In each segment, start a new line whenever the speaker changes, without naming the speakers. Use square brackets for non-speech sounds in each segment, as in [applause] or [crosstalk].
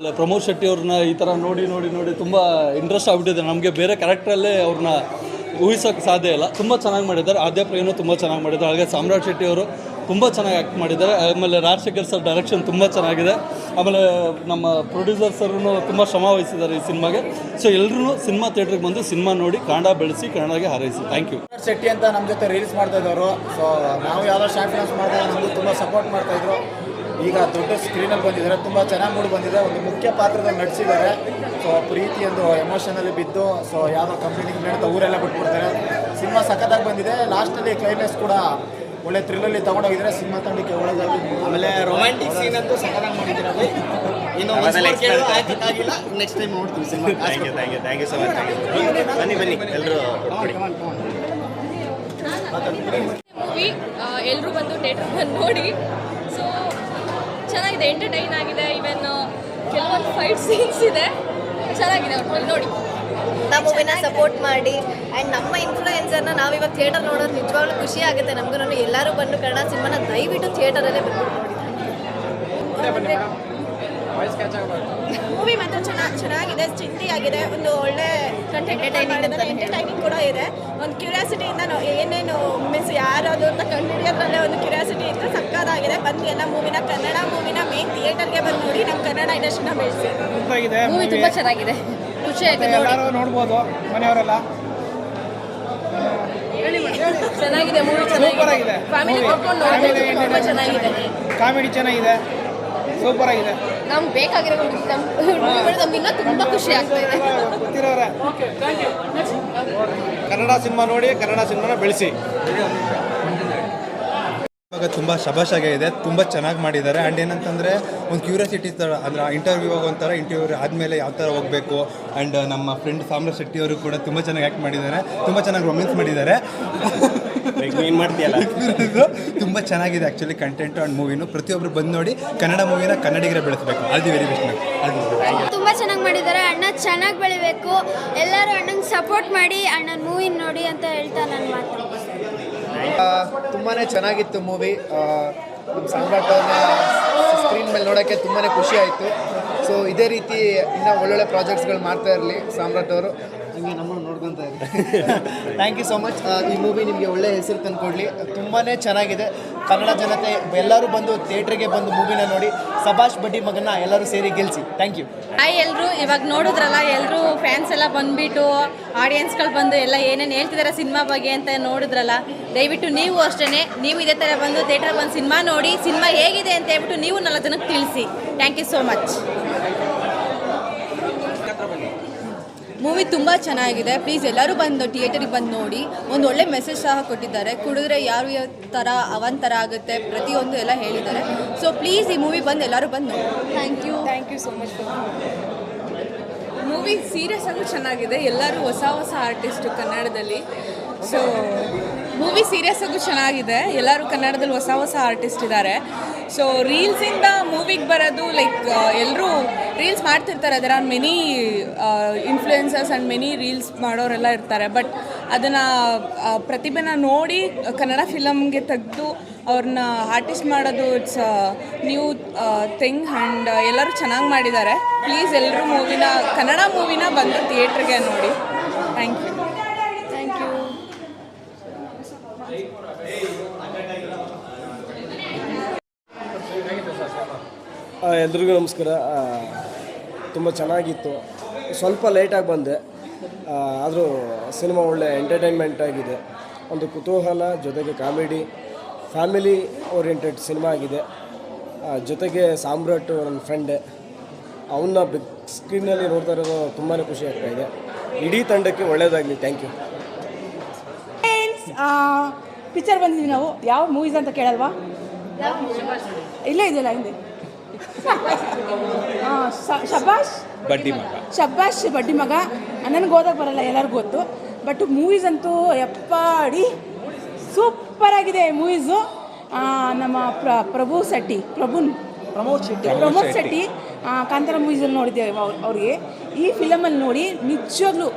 ಅಲ್ಲ, ಪ್ರಮೋದ್ ಶೆಟ್ಟಿ ಅವ್ರನ್ನ ಈ ಥರ ನೋಡಿ ನೋಡಿ ನೋಡಿ ತುಂಬ ಇಂಟ್ರೆಸ್ಟ್ ಆಗ್ಬಿಟ್ಟಿದೆ. ನಮಗೆ ಬೇರೆ ಕ್ಯಾರೆಕ್ಟ್ರಲ್ಲೇ ಅವ್ರನ್ನ ಊಹಿಸೋಕ್ಕೆ ಸಾಧ್ಯ ಇಲ್ಲ. ತುಂಬ ಚೆನ್ನಾಗಿ ಮಾಡಿದ್ದಾರೆ. ಆದ್ಯ ಪ್ರೇಮನು ತುಂಬ ಚೆನ್ನಾಗಿ ಮಾಡಿದ್ದಾರೆ. ಹಾಗೆ ಸಾಮ್ರಾಟ್ ಶೆಟ್ಟಿ ಅವರು ತುಂಬ ಚೆನ್ನಾಗಿ ಆ್ಯಕ್ಟ್ ಮಾಡಿದ್ದಾರೆ. ಆಮೇಲೆ ರಾಜಶೇಖರ್ ಸರ್ ಡೈರೆಕ್ಷನ್ ತುಂಬ ಚೆನ್ನಾಗಿದೆ. ಆಮೇಲೆ ನಮ್ಮ ಪ್ರೊಡ್ಯೂಸರ್ ಸರ್ನು ತುಂಬ ಶ್ರಮ ವಹಿಸಿದ್ದಾರೆ ಈ ಸಿನಿಮಾಗೆ. ಸೊ ಎಲ್ಲರೂ ಸಿನಿಮಾ ಥಿಯೇಟ್ರಿಗೆ ಬಂದು ಸಿನಿಮಾ ನೋಡಿ ಕನ್ನಡ ಬೆಳೆಸಿ ಕನ್ನಡಗೆ ಹಾರೈಸಿ. ಥ್ಯಾಂಕ್ ಯು
ಶೆಟ್ಟಿ ಅಂತ ನಮ್ಮ ಜೊತೆ ರೀಲ್ಸ್ ಮಾಡ್ತಾ ಇದ್ದವರು. ಸೊ ನಾವು ಯಾವ್ದೋ ಶಾರ್ಟ್ ಫಿಲ್ಮ್ಸ್ ಮಾಡಿದಾಗ ನಮಗೂ ತುಂಬ ಸಪೋರ್ಟ್ ಮಾಡ್ತಾ ಇದ್ರು. ಈಗ ದೊಡ್ಡ ಸ್ಕ್ರೀನಲ್ಲಿ ಬಂದಿದ್ದಾರೆ. ತುಂಬ ಚೆನ್ನಾಗಿ ಮೂಡಿ ಬಂದಿದೆ. ಒಂದು ಮುಖ್ಯ ಪಾತ್ರದಲ್ಲಿ ನಟಿಸಿದ್ದಾರೆ ಸೊ ಪ್ರೀತಿ ಒಂದು ಎಮೋಷನಲ್ಲಿ ಬಿದ್ದು ಸೊ ಯಾವುದೋ ಕಂಪ್ನಿಗೆ ನಡೆದ ಊರೆಲ್ಲ ಬಿಟ್ಬಿಡ್ತಾರೆ. ಸಿನಿಮಾ ಸಖತ್ತಾಗಿ ಬಂದಿದೆ. ಲಾಸ್ಟಲ್ಲಿ ಕ್ಲೈಮ್ಯಾಕ್ಸ್ ಕೂಡ ಒಳ್ಳೆ ಥ್ರಿಲ್ಲಲ್ಲಿ ತೊಗೊಂಡೋಗಿದ್ರೆ ಸಿನಿಮಾ ತಂಡಕ್ಕೆ ಒಳ್ಳೆದಾಗಿ
ಆಮೇಲೆ ರೊಮ್ಯಾಂಟಿಕ್ ಸೀನ್ ಅಂತೂ ಸಖತ್ತಾಗಿ ಮಾಡಿದ್ದೀರಾ ಇನ್ನು ಆಗಿಲ್ಲ ನೆಕ್ಸ್ಟ್ ಟೈಮ್ ನೋಡ್ತೀವಿ cinema.
Thank you thank you thank you so much ಬನ್ನಿ ಬನ್ನಿ ಎಲ್ಲರೂ
ಮೂವಿ ಎಲ್ಲರೂ ಬಂದು ಥಿಯೇಟರ್ ಬಂದು ನೋಡಿ. ಚೆನ್ನಾಗಿದೆ ಎಂಟರ್ಟೈನ್ ಆಗಿದೆ. ಇವನ್ ಕೆಲವೊಂದು ಫೈಟ್ ಸೀನ್ಸ್ ಇದೆ. ಚೆನ್ನಾಗಿದೆ ಒಟ್ಟಿನಲ್ಲಿ ನೋಡಿ
ನಮ್ಮ ಮೂವಿನ ಸಪೋರ್ಟ್ ಮಾಡಿ ಆ್ಯಂಡ್ ನಮ್ಮ ಇನ್ಫ್ಲೂಯೆನ್ಸರ್ನ ನಾವು ಇವಾಗ ಥಿಯೇಟರ್ ನೋಡೋದು ನಿಜವಾಗ್ಲೂ ಖುಷಿ ಆಗುತ್ತೆ. ನಮಗೂ ಎಲ್ಲರೂ ಬಂದು ಕನ್ನಡ ಸಿನಿಮಾನ ದಯವಿಟ್ಟು ಥಿಯೇಟರಲ್ಲೇ ಬಂದು ನೋಡಿ.
ಚೆನ್ನಾಗಿದೆ ಚಿಂದಿ ಆಗಿದೆ ಒಂದು ಒಳ್ಳೆ ಕಂಟೆಂಟ್ ಎಂಟರ್ಟೈನಿಂಗ್ ಕೂಡ ಇದೆ. ಒಂದು ಕ್ಯೂರಿಯಾಸಿಟಿ ಇಂದ ಏನೇನು ಮೀನ್ಸ್ ಯಾರದು ಅಂತ ಕಂಡುಹಿಡಿಯೋದ್ರಲ್ಲೇ ಒಂದು ಕ್ಯೂರಿಯಾಸಿಟಿ ಇತ್ತು ಸಕ್ಕತ್ತಾಗಿದೆ. ಬಂದು ಎಲ್ಲ ಮೂವಿನ ಕನ್ನಡ ಮೂವಿನ ಮೇನ್ ಥಿಯೇಟರ್ಗೆ ಬಂದು ನೋಡಿ ನಮ್ಮ ಕನ್ನಡ ಇಂಡಸ್ಟ್ರಿನ ಬೆಳೆಸಿ.
ಮೂವಿ ತುಂಬ ಚೆನ್ನಾಗಿದೆ. ಖುಷಿ ಆಯ್ತು
ಎಲ್ಲರೂ ನೋಡ್ಬೋದು ಮನೆಯವರೆಲ್ಲ.
ಚೆನ್ನಾಗಿದೆ ಮೂವಿ ಚೆನ್ನಾಗಿದೆ. ಫ್ಯಾಮಿಲಿ ಕರ್ಕೊಂಡು ನೋಡ್ಬೋದು ತುಂಬ ಚೆನ್ನಾಗಿದೆ.
ಕಾಮಿಡಿ ಚೆನ್ನಾಗಿದೆ. ಸೂಪರ್ ಆಗಿದೆ
ನಮ್ಗೆ ಬೇಕಾಗಿರೋ ಒಂದು ಮೂವಿಗಳು ನಮ್ಗೆ ಇನ್ನೂ ತುಂಬ ಖುಷಿ ಆಗ್ತಾ ಇದೆ.
ಕನ್ನಡ ಸಿನಿಮಾ ನೋಡಿ ಕನ್ನಡ ಸಿನಿಮಾನ ಬೆಳೆಸಿ.
ಇವಾಗ ತುಂಬ ಶಬಾಷಾಗೆ ಇದೆ ತುಂಬ ಚೆನ್ನಾಗಿ ಮಾಡಿದ್ದಾರೆ. ಆ್ಯಂಡ್ ಏನಂತಂದರೆ ಒಂದು ಕ್ಯೂರಿಯಾಸಿಟಿ ಥರ ಅಂದರೆ ಇಂಟರ್ವ್ಯೂ ಒಂಥರ ಇಂಟರ್ವ್ಯೂ ಆದಮೇಲೆ ಯಾವ ಥರ ಹೋಗಬೇಕು ಆ್ಯಂಡ್ ನಮ್ಮ ಫ್ರೆಂಡ್ ಸಾಮ್ರಾಜ್ ಶೆಟ್ಟಿ ಅವರು ಕೂಡ ತುಂಬ ಚೆನ್ನಾಗಿ ಆ್ಯಕ್ಟ್ ಮಾಡಿದ್ದಾರೆ ತುಂಬ ಚೆನ್ನಾಗಿ ರೊಮ್ಯಾನ್ಸ್ ಮಾಡಿದ್ದಾರೆ.
ನೀನು ಮಾಡ್ತೀಯಲ್ಲ? [laughs]
ತುಂಬ ಚೆನ್ನಾಗಿದೆ ಆ್ಯಕ್ಚುಲಿ ಕಂಟೆಂಟ್ ಆ್ಯಂಡ್ ಮೂವಿನು ಪ್ರತಿಯೊಬ್ಬರು ಬಂದು ನೋಡಿ ಕನ್ನಡ ಮೂವಿನ ಕನ್ನಡಿಗರೇ ಬೆಳೆಸಬೇಕು. ಅಲ್ಲಿ ವೆರಿ ಬೆಸ್ಟ್ ತುಂಬಾ
ತುಂಬ ಚೆನ್ನಾಗಿ ಮಾಡಿದ್ದಾರೆ ಅಣ್ಣ ಚೆನ್ನಾಗಿ ಬೆಳಿಬೇಕು. ಎಲ್ಲರೂ ಅಣ್ಣಂಗೆ ಸಪೋರ್ಟ್ ಮಾಡಿ ಅಣ್ಣನ ಮೂವಿನ ನೋಡಿ ಅಂತ ಹೇಳ್ತಾ ನನ್ನ ಮಾತು.
ತುಂಬಾ ಚೆನ್ನಾಗಿತ್ತು ಮೂವಿ ನಮ್ಮ ಸಾಮ್ರಾಟ್ ಸ್ಕ್ರೀನ್ ಮೇಲೆ ನೋಡೋಕ್ಕೆ ತುಂಬಾ ಖುಷಿ ಆಯಿತು. ಸೊ ಇದೇ ರೀತಿ ಇನ್ನೂ ಒಳ್ಳೊಳ್ಳೆ ಪ್ರಾಜೆಕ್ಟ್ಸ್ಗಳು ಮಾಡ್ತಾ ಇರಲಿ ಸಾಮ್ರಾಟ್ ಅವರು. ನಿಮಗೆ ನಮ್ಮನ್ನು ನೋಡ್ಕೊತಾ ಇದ್ದೀವಿ ಥ್ಯಾಂಕ್ ಯು ಸೊ ಮಚ್ ಈ ಮೂವಿ ನಿಮಗೆ ಒಳ್ಳೆ ಹೆಸರು ತಂದುಕೊಡ್ಲಿ. ತುಂಬಾ ಚೆನ್ನಾಗಿದೆ. ಕನ್ನಡ ಜನತೆ ಎಲ್ಲರೂ ಬಂದು ಥಿಯೇಟ್ರಿಗೆ ಬಂದು ಮೂವಿನ ನೋಡಿ. ಸಭಾಷ್ ಬಡ್ಡಿ ಮಗನ ಎಲ್ಲರೂ ಸೇರಿ ಗೆಲ್ಲಿಸಿ ಥ್ಯಾಂಕ್ ಯು
ಹಾಯ್ ಎಲ್ಲರೂ ಇವಾಗ ನೋಡಿದ್ರಲ್ಲ ಎಲ್ಲರೂ ಫ್ಯಾನ್ಸ್ ಎಲ್ಲ ಬಂದುಬಿಟ್ಟು ಆಡಿಯನ್ಸ್ಗಳು ಬಂದು ಎಲ್ಲ ಏನೇನು ಹೇಳ್ತಿದ್ದಾರೆ ಸಿನಿಮಾ ಬಗ್ಗೆ ಅಂತ ನೋಡಿದ್ರಲ್ಲ, ದಯವಿಟ್ಟು ನೀವು ಅಷ್ಟೇ ನೀವು ಇದೇ ಥರ ಬಂದು ಥಿಯೇಟರ್ ಬಂದು ಸಿನಿಮಾ ನೋಡಿ, ಸಿನಿಮಾ ಹೇಗಿದೆ ಅಂತ ಹೇಳ್ಬಿಟ್ಟು ನೀವು ನಾಲ್ಕು ಜನಕ್ಕೆ ತಿಳಿಸಿ. Thank you so much
movie ತುಂಬ ಚೆನ್ನಾಗಿದೆ. ಪ್ಲೀಸ್ ಎಲ್ಲರೂ ಬಂದು ಥಿಯೇಟರಿಗೆ ಬಂದು ನೋಡಿ. ಒಂದು ಒಳ್ಳೆ ಮೆಸೇಜ್ ಸಹ ಕೊಟ್ಟಿದ್ದಾರೆ. ಕುಡಿದ್ರೆ ಯಾರು ಯಾವ ಥರ ಅವಂತರ ಆಗುತ್ತೆ ಪ್ರತಿಯೊಂದು ಎಲ್ಲ ಹೇಳಿದ್ದಾರೆ. ಸೊ ಪ್ಲೀಸ್ ಈ ಮೂವಿ ಬಂದು ಎಲ್ಲರೂ ಬಂದು ನೋಡಿ. Thank you thank you so much
movie serious ಆಗೂ ಚೆನ್ನಾಗಿದೆ. ಎಲ್ಲರೂ ಹೊಸ ಹೊಸ ಆರ್ಟಿಸ್ಟು ಕನ್ನಡದಲ್ಲಿ. ಸೊ ಮೂವಿ ಸೀರಿಯಸ್ ಆಗೂ ಚೆನ್ನಾಗಿದೆ. ಎಲ್ಲರೂ ಕನ್ನಡದಲ್ಲಿ ಹೊಸ ಹೊಸ ಆರ್ಟಿಸ್ಟ್ ಇದ್ದಾರೆ. ಸೊ ರೀಲ್ಸಿಂದ ಮೂವಿಗೆ ಬರೋದು ಲೈಕ್ ಎಲ್ಲರೂ ರೀಲ್ಸ್ ಮಾಡ್ತಿರ್ತಾರೆ. ಅದರ many influencers and many reels ಮಾಡೋರೆಲ್ಲ ಇರ್ತಾರೆ. ಬಟ್ ಅದನ್ನು ಪ್ರತಿಭೆನ ನೋಡಿ ಕನ್ನಡ ಫಿಲಮ್ಗೆ ತೆಗೆದು ಅವ್ರನ್ನ ಆರ್ಟಿಸ್ಟ್ ಮಾಡೋದು ಇಟ್ಸ್ ನ್ಯೂ ಥಿಂಗ್ ಆ್ಯಂಡ್ ಎಲ್ಲರೂ ಚೆನ್ನಾಗಿ ಮಾಡಿದ್ದಾರೆ. ಪ್ಲೀಸ್ ಎಲ್ಲರೂ ಮೂವಿನ ಕನ್ನಡ ಮೂವಿನ ಬಂದು ಥಿಯೇಟ್ರಿಗೆ ನೋಡಿ. ಥ್ಯಾಂಕ್ ಯು
ಥ್ಯಾಂಕ್ ಯು
ಎಲ್ರಿಗೂ ನಮಸ್ಕಾರ. ತುಂಬ ಚೆನ್ನಾಗಿತ್ತು. ಸ್ವಲ್ಪ ಲೇಟಾಗಿ ಬಂದೆ. ಆದರೂ ಸಿನಿಮಾ ಒಳ್ಳೆ ಎಂಟರ್ಟೈನ್ಮೆಂಟ್ ಆಗಿದೆ. ಒಂದು ಕುತೂಹಲ ಜೊತೆಗೆ ಕಾಮಿಡಿ ಫ್ಯಾಮಿಲಿ ಓರಿಯೆಂಟೆಡ್ ಸಿನಿಮಾ ಆಗಿದೆ. ಜೊತೆಗೆ ಸಾಮ್ರಾಟ್ ನನ್ನ ಫ್ರೆಂಡೆ ಅವನ್ನ ಬಿಗ್ ಸ್ಕ್ರೀನಲ್ಲಿ ನೋಡ್ತಾ ಇರೋದು ತುಂಬಾ ಖುಷಿ ಆಗ್ತಾ ಇದೆ. ಇಡೀ ತಂಡಕ್ಕೆ ಒಳ್ಳೆಯದಾಗಲಿ ಥ್ಯಾಂಕ್ ಯು
ಪಿಕ್ಚರ್ ಬಂದಿದ್ದೀವಿ ನಾವು. ಯಾವ ಮೂವೀಸ್ ಅಂತ ಕೇಳಲ್ವಾ? ಇಲ್ಲೇ ಇದೆಯಲ್ಲ ಹಿಂದೆ ಶಬಾಷ್
ಬಡ್ಡಿ ಮಗ.
ಶಬ್ಬಾಷ್ ಬಡ್ಡಿ ಮಗ. ನನಗೆ ಓದಕ್ಕೆ ಬರಲ್ಲ ಎಲ್ಲರಿಗೂ ಗೊತ್ತು. ಬಟ್ ಮೂವೀಸ್ ಅಂತೂ ಎಪ್ಪಾಡಿ ಸೂಪರ್ ಆಗಿದೆ ಮೂವೀಸು ನಮ್ಮ ಪ್ರ ಪ್ರಭು ಶೆಟ್ಟಿ ಪ್ರಭುನ್. ಪ್ರಮೋದ್ ಶೆಟ್ಟಿ. ಪ್ರಮೋದ್ ಶೆಟ್ಟಿ. ಕಾಂತಾರ ಮೂವೀಸಲ್ಲಿ ನೋಡಿದ್ದೇವೆ ಅವ್ರ್- ಅವ್ರಿಗೆ. ಈ ಫಿಲಮಲ್ಲಿ ನೋಡಿ ನಿಜವಾಗ್ಲೂ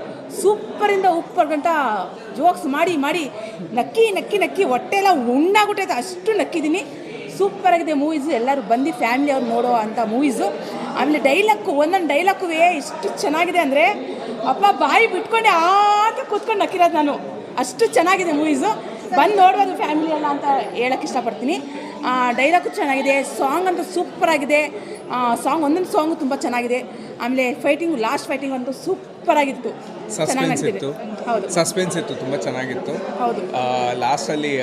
ಸೂಪರಿಂದ ಉಪ್ಪರ್ಗಂಟ ಜೋಕ್ಸ್ ಮಾಡಿ ಮಾಡಿ ನಕ್ಕಿ ನಕ್ಕಿ ನಕ್ಕಿ ಹೊಟ್ಟೆ ಎಲ್ಲ ಉಣ್ಣಾಗ್ಬಿಟ್ಟೈತೆ ಅಷ್ಟು ನಕ್ಕಿದ್ದೀನಿ. ಸೂಪರ್ ಆಗಿದೆ ಮೂವೀಸು ಎಲ್ಲರೂ ಬಂದು ಫ್ಯಾಮಿಲಿ ಅವ್ರು ನೋಡೋ ಅಂತ ಮೂವೀಸು ಆಮೇಲೆ ಡೈಲಾಗು ಒಂದೊಂದು ಡೈಲಾಗು ಎಷ್ಟು ಚೆನ್ನಾಗಿದೆ ಅಂದರೆ, ಅಪ್ಪ ಬಾಯಿ ಬಿಟ್ಕೊಂಡೆ ಆತ ಕೂತ್ಕೊಂಡು ನಕ್ಕಿರೋದು ನಾನು. ಅಷ್ಟು ಚೆನ್ನಾಗಿದೆ ಮೂವೀಸು ಬಂದು ನೋಡ್ಬೋದು ಫ್ಯಾಮಿಲಿ ಎಲ್ಲ ಅಂತ ಹೇಳಕ್ಕೆ ಇಷ್ಟಪಡ್ತೀನಿ. ಡೈಲಾಗು ಚೆನ್ನಾಗಿದೆ. ಸಾಂಗ್ ಅಂತೂ ಸೂಪರ್ ಆಗಿದೆ. ಸಾಂಗ್ ಒಂದೊಂದು ಸಾಂಗು ತುಂಬ ಚೆನ್ನಾಗಿದೆ. ಆಮೇಲೆ ಫೈಟಿಂಗ್ ಲಾಸ್ಟ್ ಫೈಟಿಂಗ್ ಅಂತೂ ಸೂಪರ್ ಆಗಿತ್ತು.
ಸಸ್ಪೆನ್ಸ್ ಇತ್ತು. ಸಸ್ಪೆನ್ಸ್ ಇತ್ತು ತುಂಬ ಚೆನ್ನಾಗಿತ್ತು. ಲಾಸ್ಟಲ್ಲಿ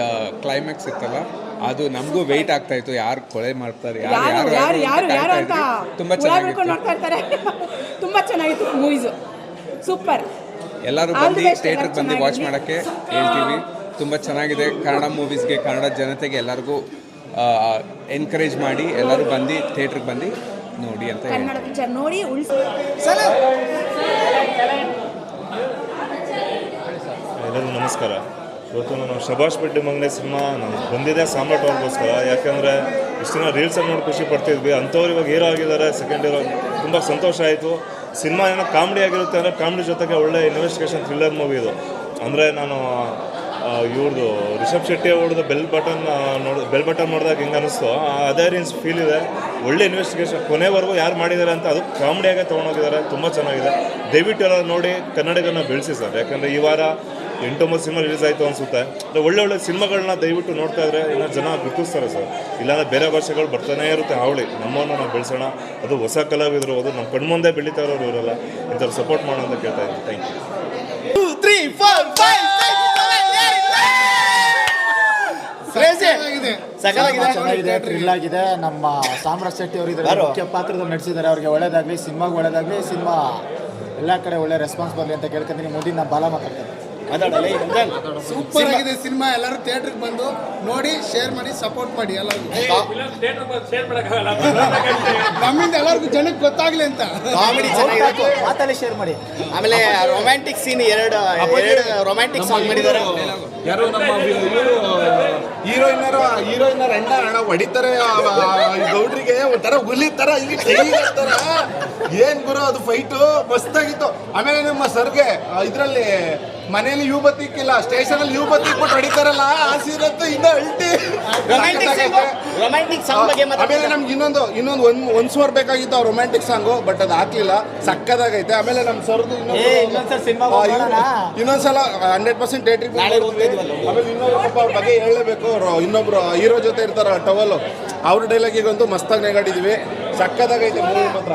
ಕ್ಲೈಮ್ಯಾಕ್ಸ್ ಇತ್ತಲ್ಲ ಅದು ನಮಗೂ ವೆಯ್ಟ್ ಆಗ್ತಾ ಇತ್ತು. ಯಾರು ಕೊಳೆ ಮಾಡ್ತಾರೆ
ಯಾರು ಯಾರು ಯಾರು ಯಾರು ಅಂತ
ತುಂಬ
ಚೆನ್ನಾಗಿ ತುಂಬ ಚೆನ್ನಾಗಿತ್ತು ಮೂವೀಸ್ ಸೂಪರ್
ಎಲ್ಲರೂ ಬಂದು
ಥಿಯೇಟರ್
ಥಿಯೇಟ್ರಿಗೆ ಬಂದು ವಾಚ್. ಮಾಡೋಕ್ಕೆ ಹೇಳ್ತೀವಿ. ತುಂಬ ಚೆನ್ನಾಗಿದೆ. ಕನ್ನಡ ಮೂವೀಸ್ಗೆ ಕನ್ನಡ ಜನತೆಗೆ ಎಲ್ಲರಿಗೂ ಎನ್ಕರೇಜ್ ಮಾಡಿ ಎಲ್ಲರೂ ಬಂದು ಥಿಯೇಟ್ರಿಗೆ ಬಂದು ನೋಡಿ ಅಂತ ಹೇಳಿ
ಕನ್ನಡ ಪಿಕ್ಚರ್ ನೋಡಿ ಉಳಿಸಿ.
ಎಲ್ಲರಿಗೂ ನಮಸ್ಕಾರ. ಇವತ್ತು ನಾನು ಶಭಾಷ್ ಬೆಡ್ಡಿ ಮಂಗನೆ ಸಿನಿಮಾ ನಾನು ಬಂದಿದೆ ಸಾಮ್ರಾಟ್ ಅವ್ರಿಗೋಸ್ಕರ ಯಾಕಂದರೆ ಇಷ್ಟು ದಿನ ರೀಲ್ಸಲ್ಲಿ ನೋಡಿ ಖುಷಿ ಪಡ್ತಿದ್ವಿ. ಅಂಥವ್ರು ಇವಾಗ ಹೀರೋ ಆಗಿದ್ದಾರೆ ಸೆಕೆಂಡ್ ಹೀರೋ ತುಂಬ ಸಂತೋಷ ಆಯಿತು. ಸಿನಿಮಾ ಏನೋ ಕಾಮಿಡಿ ಆಗಿರುತ್ತೆ ಅಂದರೆ ಕಾಮಿಡಿ ಜೊತೆಗೆ ಒಳ್ಳೆ ಇನ್ವೆಸ್ಟಿಗೇಷನ್ ಥ್ರಿಲ್ಲರ್ ಮೂವಿ ಇದು. ಅಂದರೆ ನಾನು ಇವ್ರದ್ದು ರಿಷಬ್ ಶೆಟ್ಟಿ ಅವ್ರದ್ದು ಬೆಲ್ ಬಟನ್ ನೋಡ ಬೆಲ್ ಬಟನ್ ನೋಡಿದಾಗ ಹೆಂಗೆ ಅನಿಸ್ತು? ಅದೇ ರೀನ್ಸ್ ಫೀಲ್ ಇದೆ. ಒಳ್ಳೆ ಇನ್ವೆಸ್ಟಿಗೇಷನ್ ಕೊನೆವರೆಗೂ ಯಾರು ಮಾಡಿದ್ದಾರೆ ಅಂತ ಅದು ಕಾಮಿಡಿಯಾಗೆ ತೊಗೊಂಡೋಗಿದ್ದಾರೆ ತುಂಬ ಚೆನ್ನಾಗಿದೆ. ದಯವಿಟ್ಟು ಎಲ್ಲ ನೋಡಿ ಕನ್ನಡಿಗನ ಬೆಳೆಸಿ ಸರ್. ಯಾಕಂದರೆ ಈ ವಾರ ಎಂಟೊಂಬತ್ತು ಸಿನಿಮಾ ರಿಲೀಸ್ ಆಯಿತು ಅನಿಸುತ್ತೆ. ಒಳ್ಳೆ ಒಳ್ಳೆ ಸಿನಿಮಾಗಳನ್ನ ದಯವಿಟ್ಟು ನೋಡ್ತಾ ಇದ್ರೆ ಇನ್ನೂ ಜನ ಗುರುತಿಸ್ತಾರೆ ಸರ್. ಇಲ್ಲಾಂದರೆ ಬೇರೆ ಭಾಷೆಗಳು ಬರ್ತಾನೇ ಇರುತ್ತೆ ಹಾವಳಿ. ನಮ್ಮನ್ನು ನಾವು ಬೆಳೆಸೋಣ. ಅದು ಹೊಸ ಕಲಾವಿದರು, ಅದು ನಮ್ಮ ಕಣ್ಮುಂದೆ ಬೆಳೀತಾ ಇರೋರು ಇವರೆಲ್ಲ. ಇಂಥವ್ರು ಸಪೋರ್ಟ್ ಮಾಡೋ ಅಂತ ಕೇಳ್ತಾ ಇದ್ದೀನಿ. ಥ್ಯಾಂಕ್ ಯು
ಚೆನ್ನಾಗಿದೆ ನಮ್ಮ ಸಾಮ್ರಾಜ್ ಶೆಟ್ಟಿ ಅವರು ಇದರಲ್ಲಿ ಮುಖ್ಯ ಪಾತ್ರದಲ್ಲಿ ನಡೆಸಿದ್ದಾರೆ ಅವ್ರಿಗೆ ಒಳ್ಳೇದಾಗಲಿ ಸಿನಿಮಾಗೆ ಒಳ್ಳೇದಾಗಲಿ ಸಿನಿಮಾ ಎಲ್ಲ ಕಡೆ ಒಳ್ಳೆ ರೆಸ್ಪಾನ್ಸ್ ಬರಲಿ ಅಂತ ಕೇಳ್ಕೊಂತೀನಿ ಮುಂದಿನ ನಾನು ಬಾಲ ಮಾತಾಡ್ತೇನೆ.
ಸೂಪರ್ ಆಗಿದೆ ಸಿನಿಮಾ. ಎಲ್ಲರೂ ಥಿಯೇಟ್ರಿಗೆ ಬಂದು ನೋಡಿ ಶೇರ್ ಮಾಡಿ ಸಪೋರ್ಟ್ ಮಾಡಿ ಎಲ್ಲರಿಗೂ ನಮ್ಮಿಂದ ಎಲ್ಲರಿಗೂ ಜನಕ್ಕೆ ಗೊತ್ತಾಗ್ಲಿ ಅಂತ.
ಕಾಮಿಡಿ ಚೆನ್ನಾಗಿದೆ. ಮಾತಲ್ಲಿ ಶೇರ್ ಮಾಡಿ.
ಆಮೇಲೆ ರೊಮ್ಯಾಂಟಿಕ್ ಸೀನ್ ಎರಡು ಎರಡು ರೊಮ್ಯಾಂಟಿಕ್ ಸಾಂಗ್ ಮಾಡಿದ್ದಾರೆ.
ಯಾರು ನಮ್ಮ ಹೀರೋಯಿನರ ಹೀರೋಯಿನರ ಅಣ್ಣ ಅಣ್ಣ ಹೊಡಿತಾರೆ ಗೌಡ್ರಿಗೆ ಒಂಥರ ಹುಲಿ ತರ ಇಲ್ಲಿ ತರ ಏನ್ ಗುರು ಅದು ಫೈಟು ಮಸ್ತಾಗಿತ್ತು. ಆಮೇಲೆ ನಮ್ಮ ಸರ್ಗೆ ಇದರಲ್ಲಿ ಮನೇಲಿ ಯೂ ಬತ್ತಿಕ್ಕಿಲ್ಲ ಸ್ಟೇಷನ್ ಅಲ್ಲಿ ಯೂ ಬತ್ತಿಕ್ಬಿಟ್ಟು ಹೊಡಿತಾರಲ್ಲ ಆ ಸೀನಂತೂ ಇನ್ನ ಅಲ್ಟಿ
ರೊಮ್ಯಾಂಟಿಕ್ ಸಾಂಗ್ ಬಗ್ಗೆ
ಆಮೇಲೆ ನಮ್ಗೆ ಇನ್ನೊಂದು ಇನ್ನೊಂದು ಒಂದ್ ಒಂದ್ ಸ್ವರ್ ಬೇಕಾಗಿತ್ತು ರೊಮ್ಯಾಂಟಿಕ್ ಸಾಂಗು ಬಟ್ ಅದು ಹಾಕ್ಲಿಲ್ಲ. ಸಕ್ಕದಾಗೈತೆ. ಆಮೇಲೆ ನಮ್ಮ ಸರ್ದು
ಇನ್ನೊಂದ್ಸಲ
ಹಂಡ್ರೆಡ್ ಪರ್ಸೆಂಟ್
ಇದ್ವಲ್ಲ.
ಆಮೇಲೆ ಇನ್ನೊಬ್ರು ಅವ್ರ ಬಗ್ಗೆ ಹೇಳಲೇಬೇಕು. ಅವ್ರು ಇನ್ನೊಬ್ರು ಹೀರೋ ಜೊತೆ ಇರ್ತಾರ ಟವಲ್. ಅವ್ರ ಡೈಲಾಗಿಗಂತೂ ಮಸ್ತಾಗಿ ನೆಗಾಡಿದೀವಿ. ಸಕ್ಕದಾಗೈತೆ ಮೂವಿ ಮಾತ್ರ.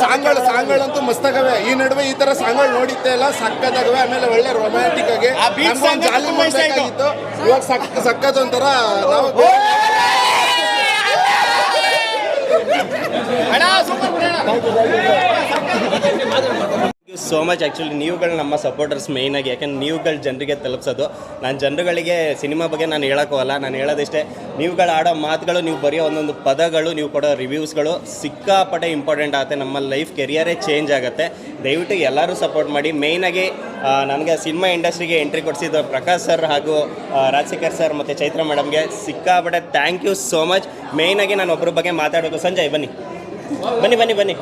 ಸಾಂಗ್ಗಳು ಸಾಂಗಳಂತೂ ಮಸ್ತಾಗವೆ ಈ ನಡುವೆ ಈ ತರ ಸಾಂಗ್ಗಳು ನೋಡಿದ್ದೆ ಎಲ್ಲ ಸಕ್ಕದಾಗವೆ ಆಮೇಲೆ ಒಳ್ಳೆ ರೊಮ್ಯಾಂಟಿಕ್ ಆಗಿ ಇವಾಗ ಸಕ್ಕ ಸಕ್ಕದ ಒಂಥರ ನಾವು
ಅಣ್ಣ ಸೂಪರ್ ಸೋ ಮಚ್ ಆ್ಯಕ್ಚುಲಿ ನೀವುಗಳು ನಮ್ಮ ಸಪೋರ್ಟರ್ಸ್ ಮೇಯ್ನಾಗಿ ಯಾಕಂದ್ರೆ ನೀವುಗಳು ಜನರಿಗೆ ತಲುಪಿಸೋದು. ನಾನು ಜನರುಗಳಿಗೆ ಸಿನಿಮಾ ಬಗ್ಗೆ ನಾನು ಹೇಳೋಕ್ಕೋಲ್ಲ ನಾನು ಹೇಳೋದಿಷ್ಟೇ, ನೀವುಗಳು ಆಡೋ ಮಾತುಗಳು, ನೀವು ಬರೆಯೋ ಒಂದೊಂದು ಪದಗಳು, ನೀವು ಕೊಡೋ ರಿವ್ಯೂಸ್ಗಳು ಸಿಕ್ಕಾಪಟ್ಟೆ ಇಂಪಾರ್ಟೆಂಟ್ ಆಗುತ್ತೆ. ನಮ್ಮ ಲೈಫ್ ಕೆರಿಯರೇ ಚೇಂಜ್ ಆಗುತ್ತೆ. ದಯವಿಟ್ಟು ಎಲ್ಲರೂ ಸಪೋರ್ಟ್ ಮಾಡಿ. ಮೇಯ್ನಾಗಿ ನನಗೆ ಸಿನಿಮಾ ಇಂಡಸ್ಟ್ರಿಗೆ ಎಂಟ್ರಿ ಕೊಡಿಸಿದ ಪ್ರಕಾಶ್ ಸರ್ ಹಾಗೂ ರಾಜಶೇಖರ್ ಸರ್ ಮತ್ತು ಚೈತ್ರ ಮೇಡಮ್ಗೆ ಸಿಕ್ಕಾಪಟ್ಟೆ ಥ್ಯಾಂಕ್ ಯು ಸೋ ಮಚ್ ಮೇಯ್ನಾಗಿ ನಾನು ಒಬ್ಬರ ಬಗ್ಗೆ ಮಾತಾಡೋದು. ಸಂಜಯ್, ಬನ್ನಿ. ಬನ್ನಿ ಬನ್ನಿ ಬನ್ನಿ.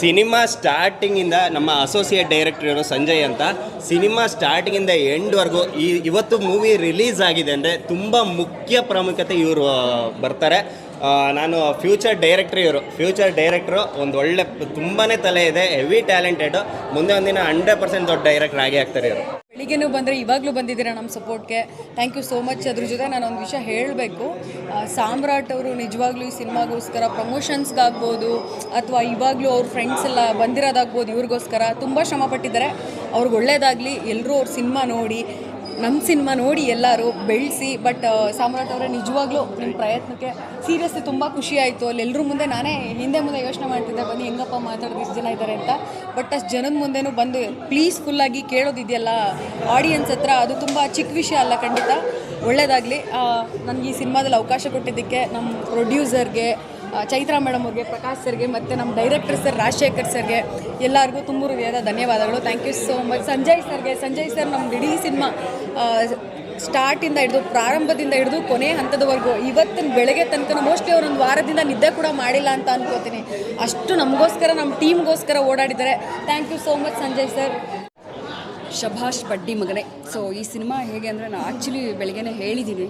ಸಿನಿಮಾ ಸ್ಟಾರ್ಟಿಂಗಿಂದ ನಮ್ಮ ಅಸೋಸಿಯೇಟ್ ಡೈರೆಕ್ಟರ್ ಇರೋ ಸಂಜಯ್ ಅಂತ, ಸಿನಿಮಾ ಸ್ಟಾರ್ಟಿಂಗಿಂದ ಎಂಡ್ವರೆಗೂ ಈ ಇವತ್ತು ಮೂವಿ ರಿಲೀಸ್ ಆಗಿದೆ ಅಂದರೆ ತುಂಬ ಮುಖ್ಯ ಪ್ರಾಮುಖ್ಯತೆ ಇವರು ಬರ್ತಾರೆ. ನಾನು ಫ್ಯೂಚರ್ ಡೈರೆಕ್ಟ್ರ್ ಇವರು. ಫ್ಯೂಚರ್ ಡೈರೆಕ್ಟ್ರು ಒಂದು ಒಳ್ಳೆ ತುಂಬಾ ತಲೆ ಇದೆ ಹೆವಿ ಟ್ಯಾಲೆಂಟೆಡು ಮುಂದೆ ಒಂದಿನ ಹಂಡ್ರೆಡ್ ಪರ್ಸೆಂಟ್ ದೊಡ್ಡ ಡೈರೆಕ್ಟರ್ ಆಗೇ ಆಗ್ತಾರೆ ಇವರು.
ಬೆಳಿಗ್ಗೆನೂ ಬಂದರೆ ಇವಾಗಲೂ ಬಂದಿದ್ದೀರಾ ನಮ್ಮ ಸಪೋರ್ಟ್ಗೆ? ಥ್ಯಾಂಕ್ ಯು ಸೋ ಮಚ್ ಅದ್ರ ಜೊತೆ ನಾನು ಒಂದು ವಿಷಯ ಹೇಳಬೇಕು. ಸಾಮ್ರಾಟ್ ಅವರು ನಿಜವಾಗ್ಲೂ ಈ ಸಿನಿಮಾಗೋಸ್ಕರ ಪ್ರಮೋಷನ್ಸ್ಗಾಗ್ಬೋದು, ಅಥವಾ ಇವಾಗಲೂ ಅವ್ರ ಫ್ರೆಂಡ್ಸ್ ಎಲ್ಲ ಬಂದಿರೋದಾಗ್ಬೋದು, ಇವ್ರಿಗೋಸ್ಕರ ತುಂಬ ಶ್ರಮ ಪಟ್ಟಿದ್ದಾರೆ ಅವ್ರಿಗೆ ಒಳ್ಳೇದಾಗಲಿ ಎಲ್ಲರೂ ಅವ್ರ ಸಿನಿಮಾ ನೋಡಿ ನಮ್ಮ ಸಿನಿಮಾ ನೋಡಿ ಎಲ್ಲರೂ ಬೆಳೆಸಿ ಬಟ್ ಸಾಮ್ರಾಟ್ ಅವರ ನಿಜವಾಗ್ಲೂ ನಿಮ್ಮ ಪ್ರಯತ್ನಕ್ಕೆ ಸೀರಿಯಸ್ಲಿ ತುಂಬ ಖುಷಿ ಆಯಿತು. ಅಲ್ಲಿ ಎಲ್ಲರೂ ಮುಂದೆ ನಾನೇ ಹಿಂದೆ ಮುಂದೆ ಯೋಚನೆ ಮಾಡ್ತಿದ್ದೆ, ಬನ್ನಿ ಹೆಂಗಪ್ಪ ಮಾತಾಡೋದು ಇಷ್ಟು ಜನ ಇದ್ದಾರೆ ಅಂತ. ಬಟ್ ಅಷ್ಟು ಜನದ ಮುಂದೆನೂ ಬಂದು ಪ್ಲೀಸ್ಫುಲ್ಲಾಗಿ ಕೇಳೋದಿದೆಯಲ್ಲ ಆಡಿಯನ್ಸ್ ಹತ್ರ, ಅದು ತುಂಬ ಚಿಕ್ಕ ವಿಷಯ ಅಲ್ಲ ಖಂಡಿತ. ಒಳ್ಳೆಯದಾಗಲಿ ನನಗೆ ಈ ಸಿನಿಮಾದಲ್ಲಿ ಅವಕಾಶ ಕೊಟ್ಟಿದ್ದಕ್ಕೆ ನಮ್ಮ ಪ್ರೊಡ್ಯೂಸರ್ಗೆ ಚೈತ್ರಾ ಮೇಡಮ್ ಅವ್ರಿಗೆ, ಪ್ರಕಾಶ್ ಸರ್ಗೆ ಮತ್ತು ನಮ್ಮ ಡೈರೆಕ್ಟರ್ ಸರ್ ರಾಜಶೇಖರ್ ಸರ್ಗೆ ಎಲ್ಲರಿಗೂ ತುಂಬ ಹೃದಯದ ಧನ್ಯವಾದಗಳು. Thank you so much Sanjay ಸರ್ಗೆ, ಸಂಜಯ್ ಸರ್ ನಮ್ಮ ಇಡೀ ಸಿನಿಮಾ ಸ್ಟಾರ್ಟಿಂದ ಹಿಡಿದು ಪ್ರಾರಂಭದಿಂದ ಹಿಡಿದು ಕೊನೆ ಹಂತದವರೆಗೂ ಇವತ್ತಿನ ಬೆಳಗ್ಗೆ ತನಕ ಮೋಸ್ಟ್ಲಿ ಅವರೊಂದು ವಾರದಿಂದ ನಿದ್ದೆ ಕೂಡ ಮಾಡಿಲ್ಲ ಅಂತ ಅನ್ಕೋತೀನಿ. ಅಷ್ಟು ನಮಗೋಸ್ಕರ ನಮ್ಮ ಟೀಮ್ಗೋಸ್ಕರ ಓಡಾಡಿದ್ದಾರೆ. Thank you so much Sanjay sir. ಶಭಾಷ್ ಬಡ್ಡಿ ಮಗನೇ. ಸೊ ಈ ಸಿನಿಮಾ ಹೇಗೆ ಅಂದರೆ, ನಾನು ಆ್ಯಕ್ಚುಲಿ ಬೆಳಗ್ಗೆನೇ ಹೇಳಿದ್ದೀನಿ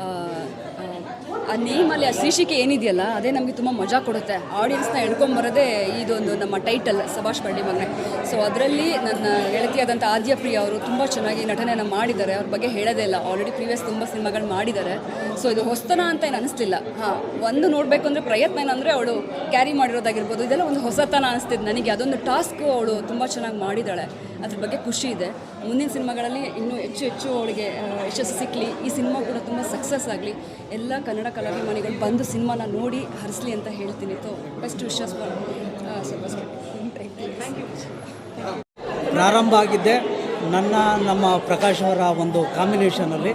ಆ,
ನೇಮಲ್ಲಿ ಆ ಶೀರ್ಷಿಕೆ ಏನಿದೆಯಲ್ಲ ಅದೇ ನಮಗೆ ತುಂಬ ಮಜಾ ಕೊಡುತ್ತೆ. ಆಡಿಯನ್ಸ್ನ ಎಳ್ಕೊಂಬರೋದೇ ಇದೊಂದು ನಮ್ಮ ಟೈಟಲ್ ಸಭಾಷ್ ಬಡ್ಡಿ ಮಗನೆ. ಸೊ ಅದರಲ್ಲಿ ನನ್ನ ಗೆಳತಿಯಾದಂಥ ಆದ್ಯ ಪ್ರಿಯ ಅವರು ತುಂಬ ಚೆನ್ನಾಗಿ ನಟನೆಯನ್ನು ಮಾಡಿದ್ದಾರೆ. ಅವ್ರ ಬಗ್ಗೆ ಹೇಳೋದೇ ಇಲ್ಲ. ಆಲ್ರೆಡಿ ಪ್ರೀವಿಯಸ್ ತುಂಬ ಸಿನಿಮಾಗಳು ಮಾಡಿದ್ದಾರೆ. ಸೊ ಇದು ಹೊಸತನ ಅಂತ ಏನು ಅನಿಸ್ತಿಲ್ಲ. ಹಾಂ ಒಂದು ನೋಡಬೇಕು ಅಂದರೆ ಪ್ರಯತ್ನ ಏನಂದರೆ ಅವಳು ಕ್ಯಾರಿ ಮಾಡಿರೋದಾಗಿರ್ಬೋದು. ಇದೆಲ್ಲ ಒಂದು ಹೊಸತನ ಅನಿಸ್ತಿದ್ದು ನನಗೆ. ಅದೊಂದು ಟಾಸ್ಕು ಅವಳು ತುಂಬ ಚೆನ್ನಾಗಿ ಮಾಡಿದ್ದಾಳೆ. ಅದ್ರ ಬಗ್ಗೆ ಖುಷಿ ಇದೆ. ಮುಂದಿನ ಸಿನಿಮಾಗಳಲ್ಲಿ ಇನ್ನೂ ಹೆಚ್ಚು ಹೆಚ್ಚು ಅವಳಿಗೆ ಯಶಸ್ಸು ಸಿಕ್ಕಲಿ ಈ ಸಿನಿಮಾ ಕೂಡ ತುಂಬ ಸಕ್ಸಸ್ ಆಗಲಿ. ಎಲ್ಲ ಕನ್ನಡ ಕಲಾಭಿಮಾನಿಗಳು ಬಂದು ಸಿನಿಮಾನ ನೋಡಿ ಹರಿಸ್ಲಿ ಅಂತ ಹೇಳ್ತೀನಿ. ತೋ ಬೆಸ್ಟ್ ವಿಶಸ್
ಪ್ರಾರಂಭ ಆಗಿದ್ದೆ. ನನ್ನ, ನಮ್ಮ ಪ್ರಕಾಶ್ ಅವರ ಒಂದು ಕಾಂಬಿನೇಷನಲ್ಲಿ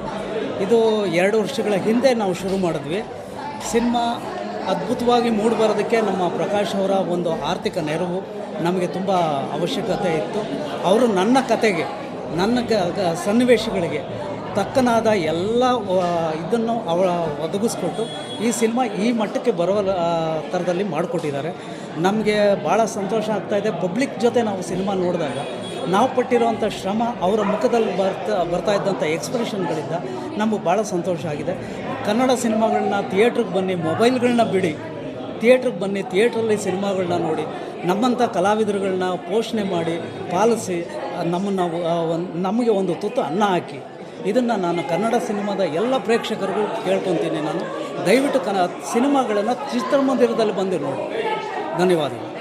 ಇದು ಎರಡು ವರ್ಷಗಳ ಹಿಂದೆ ನಾವು ಶುರು ಮಾಡಿದ್ವಿ. ಸಿನಿಮಾ ಅದ್ಭುತವಾಗಿ ಮೂಡಿ ಬರೋದಕ್ಕೆ ನಮ್ಮ ಪ್ರಕಾಶ್ ಅವರ ಒಂದು ಆರ್ಥಿಕ ನೆರವು ನಮಗೆ ತುಂಬ ಅವಶ್ಯಕತೆ ಇತ್ತು. ಅವರು ನನ್ನ ಕತೆಗೆ ನನ್ನ ಸನ್ನಿವೇಶಗಳಿಗೆ ತಕ್ಕನಾದ ಎಲ್ಲ ಇದನ್ನು ಅವ ಒದಗಿಸ್ಕೊಟ್ಟು ಈ ಸಿನಿಮಾ ಈ ಮಟ್ಟಕ್ಕೆ ಬರುವ ಆ, ಥರದಲ್ಲಿ ಮಾಡಿಕೊಟ್ಟಿದ್ದಾರೆ. ನಮಗೆ ಭಾಳ ಸಂತೋಷ ಆಗ್ತಾಯಿದೆ ಪಬ್ಲಿಕ್ ಜೊತೆ ನಾವು ಸಿನಿಮಾ ನೋಡಿದಾಗ ನಾವು ಪಟ್ಟಿರೋವಂಥ ಶ್ರಮ ಅವರ ಮುಖದಲ್ಲಿ ಬರ್ತಾ ಬರ್ತಾ ಇದ್ದಂಥ ಎಕ್ಸ್ಪ್ರೆಷನ್ಗಳಿಂದ ನಮಗೆ ಭಾಳ ಸಂತೋಷ ಆಗಿದೆ. ಕನ್ನಡ ಸಿನಿಮಾಗಳನ್ನ ಥಿಯೇಟ್ರಿಗೆ ಬನ್ನಿ ಮೊಬೈಲ್ಗಳನ್ನ ಬಿಡಿ. ಥಿಯೇಟ್ರಿಗೆ ಬನ್ನಿ, ಥಿಯೇಟ್ರಲ್ಲಿ ಸಿನಿಮಾಗಳನ್ನ ನೋಡಿ, ನಮ್ಮಂಥ ಕಲಾವಿದರುಗಳನ್ನ ಪೋಷಣೆ ಮಾಡಿ, ಪಾಲಿಸಿ ನಮ್ಮನ್ನು ಒಂದು, ನಮಗೆ ಒಂದು ತುತ್ತು ಅನ್ನ ಹಾಕಿ. ಇದನ್ನು ನಾನು ಕನ್ನಡ ಸಿನಿಮಾದ ಎಲ್ಲ ಪ್ರೇಕ್ಷಕರಿಗೂ ಕೇಳ್ಕೊತೀನಿ ನಾನು. ದಯವಿಟ್ಟು ಕನ, ಸಿನಿಮಾಗಳನ್ನು ಚಿತ್ರಮಂದಿರದಲ್ಲಿ ಬಂದು ನೋಡಿ. ಧನ್ಯವಾದಗಳು.